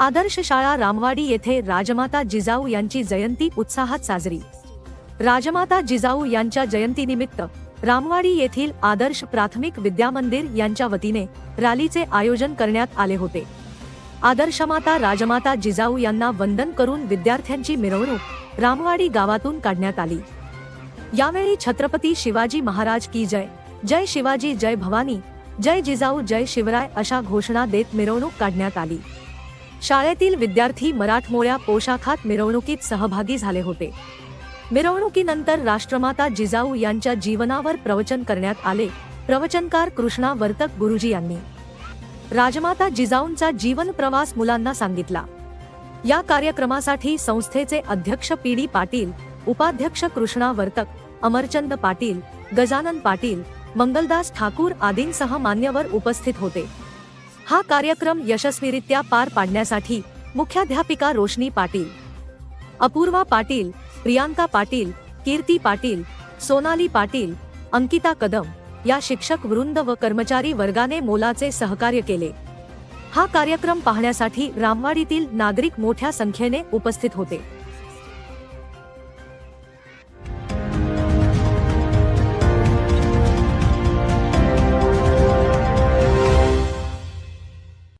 आदर्श शाळा रामवाडी येथे राजमाता जिजाऊ यांची जयंती उत्साहात साजरी. राजमाता जिजाऊ यांच्या जयंतीनिमित्त रामवाडी येथील आदर्श प्राथमिक विद्यामंदिर यांच्या वतीने रॅलीचे आयोजन करण्यात आले होते. आदर्शमाता राजमाता जिजाऊ यांना वंदन करून विद्यार्थ्यांची मिरवणूक रामवाडी गावातून काढण्यात आली. यावेळी छत्रपती शिवाजी महाराज की जय जय शिवाजी जय भवानी जय जिजाऊ जय शिवराय अशा घोषणा देत मिरवणूक काढण्यात आली. शाळेतील विद्यार्थी मराठमोळ्या पोशाखात मिरवणुकीत सहभागी झाले होते. मिरवणुकीनंतर राष्ट्रमाता जिजाऊ यांच्या जीवनावर प्रवचन करण्यात आले प्रवचनकार कृष्णा वर्तक गुरुजी यांनी. राजमाता जिजाऊंचा जीवन प्रवास मुलांना सांगितला. या कार्यक्रमासाठी संस्थेचे अध्यक्ष पी डी पाटील उपाध्यक्ष कृष्णा वर्तक अमरचंद पाटील गजानन पाटील मंगलदास ठाकूर आदींसह मान्यवर उपस्थित होते. हा कार्यक्रम यशस्वीरित्या पार पाडण्यासाठी मुख्याध्यापिका रोशनी पाटील अपूर्वा पाटील प्रियांका पाटील कीर्ती पाटील सोनाली पाटील अंकिता कदम या शिक्षक वृंद व कर्मचारी वर्गाने मोलाचे सहकार्य केले. हा कार्यक्रम पाहण्यासाठी रामवाडीतील नागरिक मोठ्या संख्येने उपस्थित होते.